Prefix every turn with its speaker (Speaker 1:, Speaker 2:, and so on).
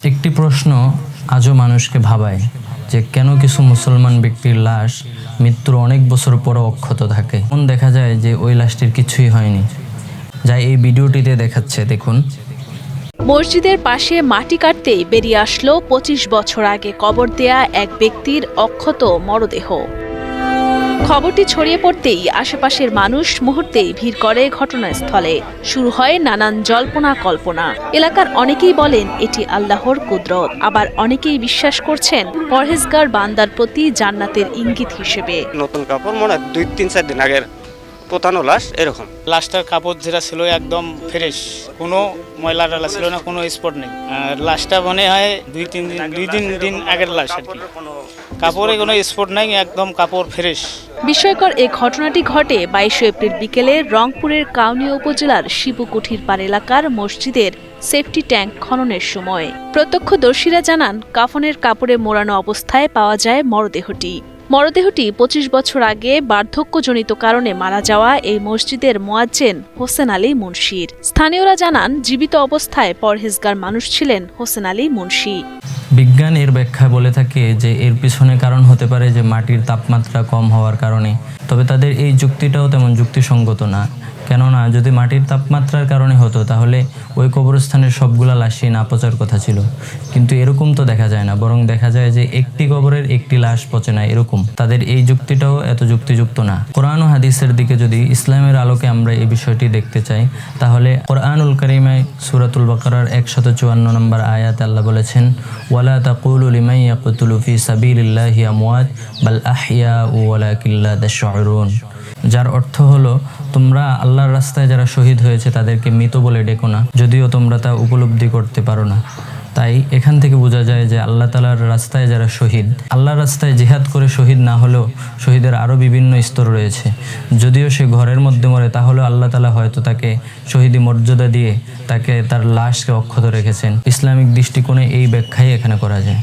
Speaker 1: একটি প্রশ্ন আজও মানুষকে ভাবায় যে কেন কিছু মুসলমান ব্যক্তির লাশ মৃত্যুর অনেক বছর পরও অক্ষত থাকে। এমন দেখা যায় যে ওই লাশটির কিছুই হয়নি। যা এই ভিডিওটিতে দেখাচ্ছে, দেখুন।
Speaker 2: মসজিদের পাশে মাটি কাটতেই বেরিয়ে আসলো পঁচিশ বছর আগে কবর দেয়া এক ব্যক্তির অক্ষত মরদেহ। খবরটি ছড়িয়ে পড়তেই আশেপাশের মানুষ মুহূর্তেই ভিড় করে ঘটনাস্থলে। শুরু হয় নানান জল্পনা কল্পনা। এলাকার অনেকেই বলেন, এটি আল্লাহর কুদরত। আবার অনেকেই বিশ্বাস করছেন, পরহেজগার বান্দার প্রতি জান্নাতের ইঙ্গিত হিসেবে।
Speaker 3: নতুন কাপড় মনে দুই, তিন, চার দিন আগের। পোতানো লাশ এরকম?
Speaker 4: লাশটার কাপড় যেটা ছিল একদম ফ্রেশ কোনো ময়লা টালা ছিল না কোনো স্পট নেই। আর লাশটা মনে হয় দুই তিন দিন দুই তিন দিন আগের লাশ আর কি। কাপড়ে কোনো স্পট নাই একদম কাপড় ফ্রেশ
Speaker 2: বিস্ময়কর এই ঘটনাটি ঘটে বাইশে এপ্রিল বিকেলে রংপুরের কাউনিয়া উপজেলার শিবকুঠির পার এলাকার মসজিদের সেফটি ট্যাঙ্ক খননের সময়। প্রত্যক্ষদর্শীরা জানান কাফনের কাপড়ে মোড়ানো অবস্থায় পাওয়া যায় মরদেহটি। মরদেহটি পঁচিশ বছর আগে বার্ধক্যজনিত কারণে মারা যাওয়া এই মসজিদের মোয়াজ্জেন হোসেন আলী মুন্সির। স্থানীয়রা জানান, জীবিত অবস্থায় পরহেজগার মানুষ ছিলেন হোসেন আলী মুন্সি।
Speaker 1: বিজ্ঞান এর ব্যাখ্যা বলে থাকে যে এর পিছনে কারণ হতে পারে যে মাটির তাপমাত্রা কম হওয়ার কারণে। তবে তাদের এই যুক্তিটাও তেমন যুক্তিসঙ্গত না। কেননা যদি মাটির তাপমাত্রার কারণে হতো, তাহলে ওই কবরস্থানের সবগুলা লাশই না পচার কথা ছিল। কিন্তু এরকম তো দেখা যায় না, বরং দেখা যায় যে একটি কবরের একটি লাশ পচে না এরকম। তাদের এই যুক্তিটাও এত যুক্তিযুক্ত না। কোরআন ও হাদিসের দিকে যদি ইসলামের আলোকে আমরা এই বিষয়টি দেখতে চাই, তাহলে কোরআনুল করিমায় সুরাতুল বাকারার একশত চুয়ান্ন নম্বর আয়াত আল্লাহ বলেছেন, ওয়ালা তাকুলু লিমাই বাল আহইয়া ওয়ালাকিল্লা যার অর্থ হলো, তোমরা আল্লাহর রাস্তায় যারা শহীদ হয়েছে তাদেরকে মৃত বলে ডেকো না। যদিও তোমরা তা উপলব্ধি করতে পারো না। তাই এখান থেকে বোঝা যায় যে আল্লাহ তালার রাস্তায় যারা শহীদ, আল্লাহর রাস্তায় জেহাদ করে শহীদ না হলেও শহীদের আরও বিভিন্ন স্তর রয়েছে। যদিও সে ঘরের মধ্যে মরে, তাহলেও আল্লাহ তালা হয়তো তাকে শহীদি মর্যাদা দিয়ে তাকে তার লাশকে অক্ষত রেখেছেন। ইসলামিক দৃষ্টিকোণে এই ব্যাখ্যাই এখানে করা যায়।